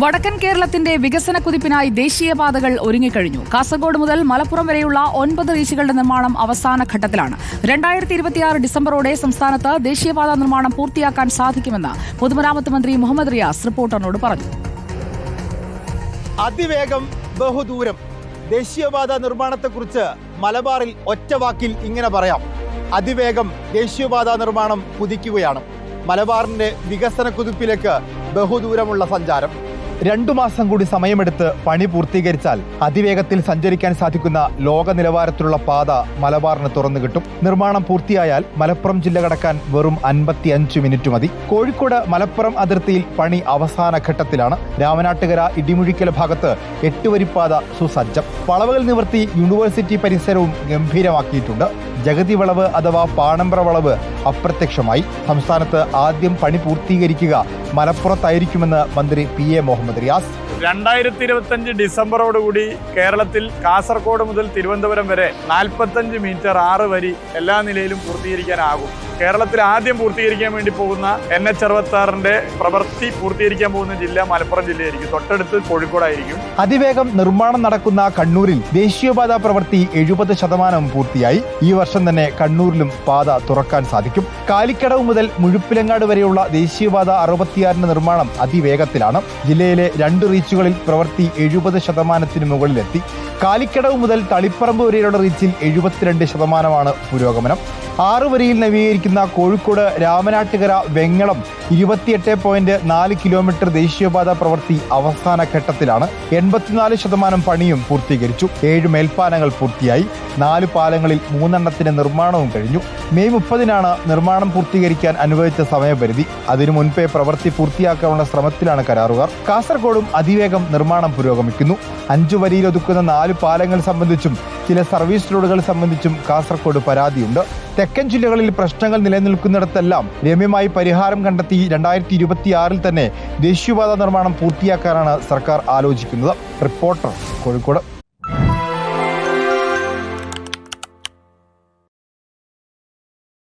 വടക്കൻ കേരളത്തിന്റെ വികസന കുതിപ്പിനായി ദേശീയപാതകൾ ഒരുങ്ങിക്കഴിഞ്ഞു. കാസർഗോഡ് മുതൽ മലപ്പുറം വരെയുള്ള ഒൻപത് റീച്ചുകളുടെ നിർമ്മാണം അവസാന ഘട്ടത്തിലാണ്. രണ്ടായിരത്തി ഇരുപത്തിയാറ് ഡിസംബറോടെ സംസ്ഥാനത്ത് ദേശീയപാതാ നിർമ്മാണം പൂർത്തിയാക്കാൻ സാധിക്കുമെന്ന് പൊതുമരാമത്ത് മന്ത്രി മുഹമ്മദ് റിയാസ് റിപ്പോർട്ടറിനോട് പറഞ്ഞു. അതിവേഗം ബഹുദൂരം. ദേശീയപാത നിർമ്മാണത്തെക്കുറിച്ച് മലബാറിൽ ഒറ്റവാക്കിൽ ഇങ്ങനെ പറയാം. അതിവേഗം ദേശീയപാത നിർമ്മാണം കുതിക്കുകയാണ്. മലബാറിന്റെ വികസന കുതിപ്പിലേക്ക് ബഹുദൂരമുള്ള സഞ്ചാരം. രണ്ടു മാസം കൂടി സമയമെടുത്ത് പണി പൂർത്തീകരിച്ചാൽ അതിവേഗത്തിൽ സഞ്ചരിക്കാൻ സാധിക്കുന്ന ലോക നിലവാരത്തിലുള്ള പാത മലബാറിന് തുറന്നു കിട്ടും. നിർമ്മാണം പൂർത്തിയായാൽ മലപ്പുറം ജില്ല കടക്കാൻ വെറും അൻപത്തി അഞ്ച് മിനിറ്റ് മതി. കോഴിക്കോട് മലപ്പുറം അതിർത്തിയിൽ പണി അവസാന ഘട്ടത്തിലാണ്. രാമനാട്ടുകര ഇടിമുഴിക്കൽ ഭാഗത്ത് എട്ടുവരിപ്പാത സുസജ്ജം. വളവുകൾ നിവർത്തി യൂണിവേഴ്സിറ്റി പരിസരവും ഗംഭീരമാക്കിയിട്ടുണ്ട്. ജഗതി വളവ് അഥവാ പാണമ്പ്ര വളവ് അപ്രത്യക്ഷമായി. സംസ്ഥാനത്ത് ആദ്യം പണി പൂർത്തീകരിക്കുക മലപ്പുറത്തായിരിക്കുമെന്ന് മന്ത്രി പി എ മുഹമ്മദ് റിയാസ്. രണ്ടായിരത്തി ഇരുപത്തഞ്ച് ഡിസംബറോടുകൂടി കേരളത്തിൽ കാസർഗോഡ് മുതൽ തിരുവനന്തപുരം വരെ നാൽപ്പത്തഞ്ച് മീറ്റർ ആറ് വരി എല്ലാ നിലയിലും പൂർത്തീകരിക്കാനാകും. കേരളത്തിൽ ആദ്യം പൂർത്തീകരിക്കാൻ വേണ്ടി പോകുന്ന എൻ എച്ച് അറുപത്തി പ്രവൃത്തി പൂർത്തീകരിക്കാൻ പോകുന്ന ജില്ല മലപ്പുറം ജില്ലയായിരിക്കും. തൊട്ടടുത്ത് കോഴിക്കോടായിരിക്കും. അതിവേഗം നിർമ്മാണം നടക്കുന്ന കണ്ണൂരിൽ ദേശീയപാത പ്രവൃത്തി എഴുപത് ശതമാനം പൂർത്തിയായി. ഈ വർഷം തന്നെ കണ്ണൂരിലും പാത തുറക്കാൻ സാധിക്കും. കാലിക്കടവ് മുതൽ മുഴുപ്പിലങ്ങാട് വരെയുള്ള ദേശീയപാത അറുപത്തിയാറിന്റെ നിർമ്മാണം അതിവേഗത്തിലാണ്. ജില്ലയിലെ രണ്ട് റീച്ചുകളിൽ പ്രവൃത്തി എഴുപത് ശതമാനത്തിന് മുകളിലെത്തി. കാലിക്കടവ് മുതൽ തളിപ്പറമ്പ് വരെയുള്ള റീച്ചിൽ എഴുപത്തിരണ്ട് ശതമാനമാണ് പുരോഗമനം. ആറ് വരിയിൽ നവീകരിക്കുന്ന കോഴിക്കോട് രാമനാട്ടുകര വെങ്ങളം ഇരുപത്തിയെട്ട് പോയിന്റ് നാല് കിലോമീറ്റർ ദേശീയപാത പ്രവൃത്തി അവസാന ഘട്ടത്തിലാണ് എൺപത്തിനാല് ശതമാനം പണിയും പൂർത്തീകരിച്ചു. ഏഴ് മേൽപ്പാലങ്ങൾ പൂർത്തിയായി. നാല് പാലങ്ങളിൽ മൂന്നെണ്ണത്തിന്റെ നിർമ്മാണവും കഴിഞ്ഞു. മെയ് മുപ്പതിനാണ് നിർമ്മാണം പൂർത്തീകരിക്കാൻ അനുവദിച്ച സമയപരിധി. അതിനു മുൻപേ പ്രവൃത്തി പൂർത്തിയാക്കാനുള്ള ശ്രമത്തിലാണ് കരാറുകാർ. കാസർഗോഡും അതിവേഗം നിർമ്മാണം പുരോഗമിക്കുന്നു. അഞ്ചു വരിയിലൊതുക്കുന്ന നാല് പാലങ്ങൾ സംബന്ധിച്ചും ചില സർവീസ് റോഡുകൾ സംബന്ധിച്ചും കാസർഗോഡ് പരാതിയുണ്ട്. തെക്കൻ ജില്ലകളിൽ പ്രശ്നങ്ങൾ നിലനിൽക്കുന്നിടത്തെല്ലാം രമ്യമായി പരിഹാരം കണ്ടെത്തി രണ്ടായിരത്തി ഇരുപത്തി ആറിൽ തന്നെ ദേശീയപാത നിർമ്മാണം പൂർത്തിയാക്കാനാണ് സർക്കാർ ആലോചിക്കുന്നത്. റിപ്പോർട്ടർ കോഴിക്കോട്.